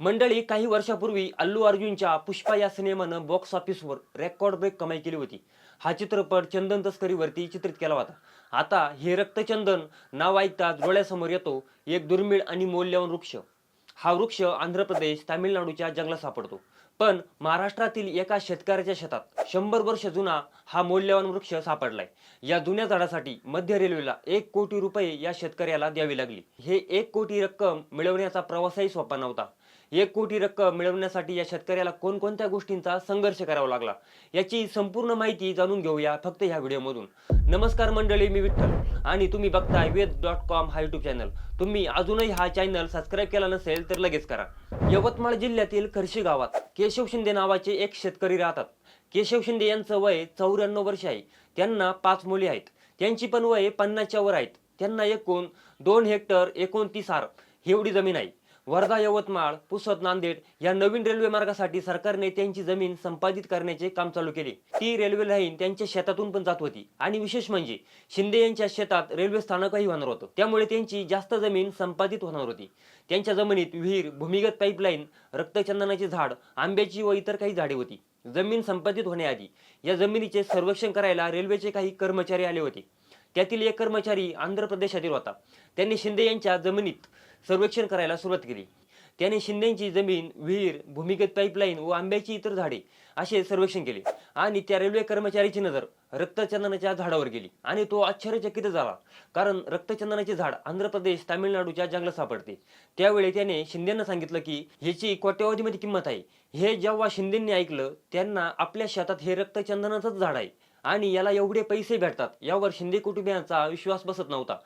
मंडळी काही वर्षापूर्वी अल्लू अर्जुनच्या पुष्पा या सिनेमानं बॉक्स ऑफिसवर रेकॉर्ड ब्रेक कमाई केली होती. हा चित्रपट चंदन तस्करीवरती चित्रित केला होता. आता हे रक्तचंदन नाव ऐकताच डोळ्यासमोर येतो एक दुर्मिळ आणि मौल्यवान वृक्ष. हा वृक्ष आंध्र प्रदेश तामिळनाडूच्या जंगलात सापडतो. पण महाराष्ट्रातील एका शेतकऱ्याच्या शेतात शंभर वर्ष जुना हा मौल्यवान वृक्ष सापडलाय. या जुन्या झाडासाठी मध्य रेल्वेला एक कोटी रुपये या शेतकऱ्याला द्यावी लागली. हे एक कोटी रक्कम मिळवण्याचा प्रवासही सोपा नव्हता. एक कोटी रक्कम मिळवण्यासाठी या शेतकऱ्याला कोणकोणत्या गोष्टींचा संघर्ष करावा लागला याची संपूर्ण माहिती जाणून घेऊया फक्त ह्या व्हिडिओमधून. नमस्कार मंडळी मी विठ्ठल आणि तुम्ही बघताय वेद डॉट कॉम हा युट्यूब चॅनल तुम्ही अजूनही हा चॅनल सबस्क्राईब केला नसेल तर लगेच करा. यवतमाळ जिल्ह्यातील खर्शी गावात केशव शिंदे नावाचे एक शेतकरी राहतात. केशव शिंदे यांचं वय चौऱ्याण्णव वर्ष आहे. त्यांना पाच मुली आहेत. त्यांची पण वय पन्नासच्या वर आहेत. त्यांना एकूण दोन हेक्टर एकोणतीस आर एवढी जमीन आहे. वर्धा यवतमाळ पुसद नांदेड या नवीन रेल्वे मार्गासाठी सरकारने त्यांची जमीन संपादित करण्याचे काम चालू केले. ती रेल्वे लाईन त्यांच्या शेतातून पण जात होती. आणि विशेष म्हणजे शिंदे यांच्या शेतात रेल्वे स्थानकही होणार होतं. त्यामुळे त्यांची जास्त जमीन संपादित होणार होती. त्यांच्या जमिनीत विहीर भूमिगत पाईपलाईन रक्तचंदनाचे झाड आंब्याची व इतर काही झाडे होती. जमीन संपादित होण्याआधी या जमिनीचे सर्वेक्षण करायला रेल्वेचे काही कर्मचारी आले होते. त्यातील एक कर्मचारी आंध्र प्रदेशातील होता. त्यांनी शिंदे यांच्या जमिनीत सर्वेक्षण करायला सुरुवात केली. त्याने शिंदेची जमीन विहीर भूमिगत पाईपलाईन व आंब्याची इतर झाडे असे सर्वेक्षण केले आणि त्या रेल्वे कर्मचारीची नजर रक्तचंदनाच्या झाडावर गेली आणि तो आश्चर्यचकित झाला. कारण रक्तचंदनाचे झाड आंध्र प्रदेश तामिळनाडूच्या जंगलात सापडते. त्यावेळी त्याने शिंदेना सांगितलं की ह्याची कोट्यावधीमध्ये किंमत आहे. हे जेव्हा शिंदेंनी ऐकलं त्यांना आपल्या शेतात हे रक्तचंदनाचंच झाड आहे आणि याला एवढे पैसे भेटतात. यावर शिंदे कुटुंबियांचा विश्वास बसत नव्हता.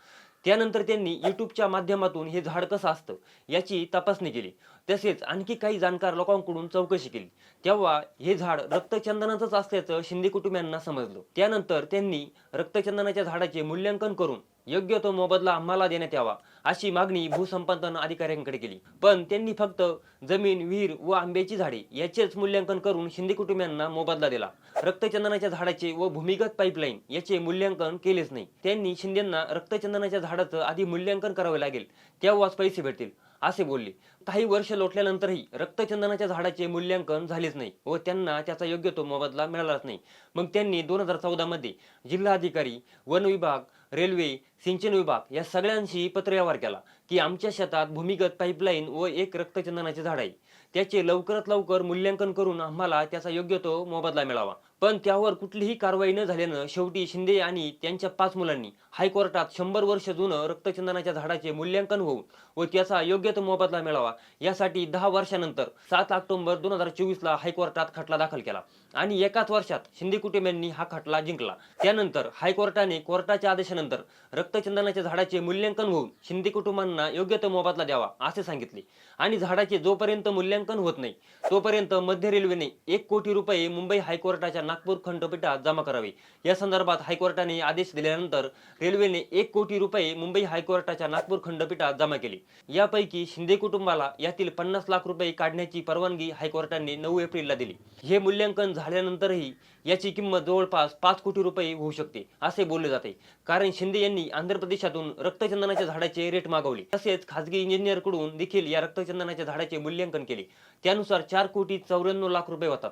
त्यानंतर त्यांनी युट्यूबच्या माध्यमातून हे झाड कसं असतं याची तपासणी केली. तसेच आणखी काही जाणकार लोकांकडून चौकशी केली. तेव्हा हे झाड रक्तचंदनाचंच असल्याचं शिंदे कुटुंबियांना समजलं. त्यानंतर त्यांनी रक्तचंदनाच्या झाडाचे मूल्यांकन करून योग्य तो मोबदला आम्हाला देण्यात यावा अशी मागणी भूसंपादन अधिकाऱ्यांकडे केली. पण त्यांनी फक्त जमीन विहीर व आंब्याची झाडे याचेच मूल्यांकन करून शिंदे कुटुंबियांना मोबदला दिला. रक्तचंदनाच्या झाडाचे व भूमिगत पाईपलाईन याचे मूल्यांकन केलेच नाही. त्यांनी शिंदेंना रक्तचंदनाच्या झाडाचं आधी मूल्यांकन करावे लागेल. तेव्हाच पैसे भेटतील. असे बोलले. काही वर्ष लोटल्यानंतरही रक्तचंदनाच्या झाडाचे मूल्यांकन झालेच नाही व त्यांना त्याचा योग्य तो मोबदला मिळालाच नाही. मग त्यांनी दोन हजार चौदामध्ये जिल्हाधिकारी वन विभाग रेल्वे सिंचन विभाग या सगळ्यांशी पत्रव्यवहार केला की आमच्या शेतात भूमिगत पाईपलाईन व एक रक्तचंदनाचे झाड आहे. त्याचे लवकरात लवकर मूल्यांकन करून आम्हाला त्याचा योग्य तो मोबदला मिळावा. पण त्यावर कुठलीही कारवाई न झाल्यानं शेवटी शिंदे आणि त्यांच्या पाच मुलांनी हायकोर्टात शंभर वर्ष जुनं रक्तचंदनाच्या झाडाचे मूल्यांकन होऊन व त्याचा योग्य तो मोबदला मिळावा यासाठी दहा वर्षानंतर सात ऑक्टोबर दोन हजार चोवीसला हायकोर्टात खटला दाखल केला आणि एकाच वर्षात शिंदे कुटुंबियांनी हा खटला जिंकला. त्यानंतर हायकोर्टाने कोर्टाच्या आदेशानंतर रक्तचंदनाच्या झाडाचे मूल्यांकन होऊन शिंदे कुटुंबांना योग्य तो मोबदला द्यावा असे सांगितले. आणि झाडाचे जोपर्यंत मूल्यांकन होत नाही तोपर्यंत मध्य रेल्वेने एक कोटी रुपये मुंबई हायकोर्टाच्या नागपूर खंडपीठात जमा करावे. या संदर्भात हायकोर्टाने आदेश दिल्यानंतर रेल्वेने एक कोटी रुपये मुंबई हायकोर्टाच्या नागपूर खंडपीठात जमा केले. यापैकी शिंदे कुटुंबाला यातील पन्नास लाख रुपये काढण्याची परवानगी हायकोर्टाने नऊ एप्रिलला दिली. हे मूल्यांकन झाल्यानंतरही याची किंमत जवळपास पाच कोटी रुपये होऊ शकते असे बोलले जाते. कारण शिंदे यांनी आंध्र प्रदेशातून रक्तचंदनाच्या झाडाचे रेट मागवले. तसेच खासगी इंजिनियरकडून देखील या रक्तचंदनाच्या झाडाचे मूल्यांकन केले. त्यानुसार चार कोटी चौऱ्याण्णव लाख रुपये होतात.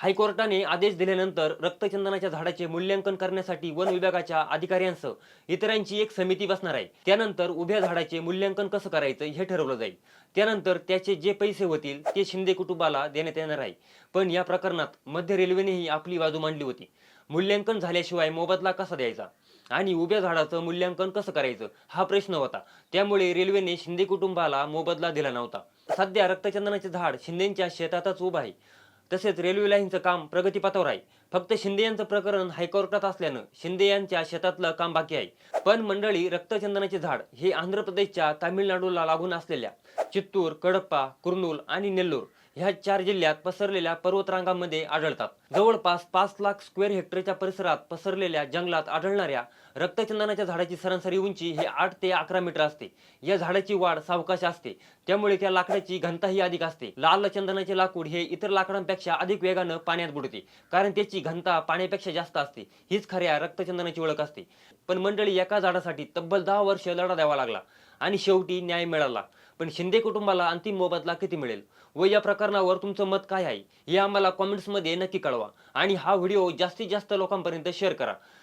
हायकोर्टाने आदेश दिल्यानंतर रक्तचंदनाच्या झाडाचे मूल्यांकन करण्यासाठी वन विभागाच्या अधिकाऱ्यांसह इतरांची एक समिती बसणार आहे. त्यानंतर उभ्या झाडाचे मूल्यांकन कसं करायचं हे ठरवलं जाईल. त्यानंतर त्याचे जे पैसे होतील ते शिंदे कुटुंबाला देण्यात येणार आहे. पण या प्रकरणात मध्य रेल्वेनेही आपली बाजू मांडली होती. मूल्यांकन झाल्याशिवाय मोबदला कसा द्यायचा? आणि उभ्या झाडाचं मूल्यांकन कसं करायचं? हा प्रश्न होता. त्यामुळे रेल्वेने शिंदे कुटुंबाला मोबदला दिला नव्हता. सध्या रक्तचंदनाचे झाड शिंदेच्या शेतातच उभं आहे. तसेच रेल्वे लाईनचं काम प्रगतीपथावर आहे. फक्त शिंदे यांचं प्रकरण हायकोर्टात असल्यानं शिंदे यांच्या शेतातलं काम बाकी आहे. पण मंडळी रक्तचंदनाचे झाड हे आंध्र प्रदेशच्या तामिळनाडूला लागून असलेल्या चित्तूर कडप्पा कुर्नूल आणि नेल्लोर ह्या चार जिल्ह्यात पसरलेल्या पर्वतरांगांमध्ये आढळतात. जवळपास पाच लाख स्क्वेअर हेक्टरच्या परिसरात पसरलेल्या जंगलात आढळणाऱ्या रक्तचंदनाच्या झाडाची सरासरी उंची ही आठ ते अकरा मीटर असते. या झाडाची वाढ सावकाश असते. त्यामुळे त्या लाकडाची घनताही अधिक असते. लाल चंदनाचे लाकूड हे इतर लाकडांपेक्षा अधिक वेगानं पाण्यात बुडते कारण त्याची घनता पाण्यापेक्षा जास्त असते. हीच खऱ्या रक्तचंदनाची ओळख असते. पण मंडळी एका झाडासाठी तब्बल दहा वर्ष लढा द्यावा लागला आणि शेवटी न्याय मिळाला. पण शिंदे कुटुंबाला अंतिम मोबदला किती मिळेल? व या प्रकरणावर तुमचं मत काय आहे? हे आम्हाला कॉमेंट्समध्ये नक्की कळवा. आणि हा व्हिडिओ जास्तीत जास्त लोकांपर्यंत शेअर करा.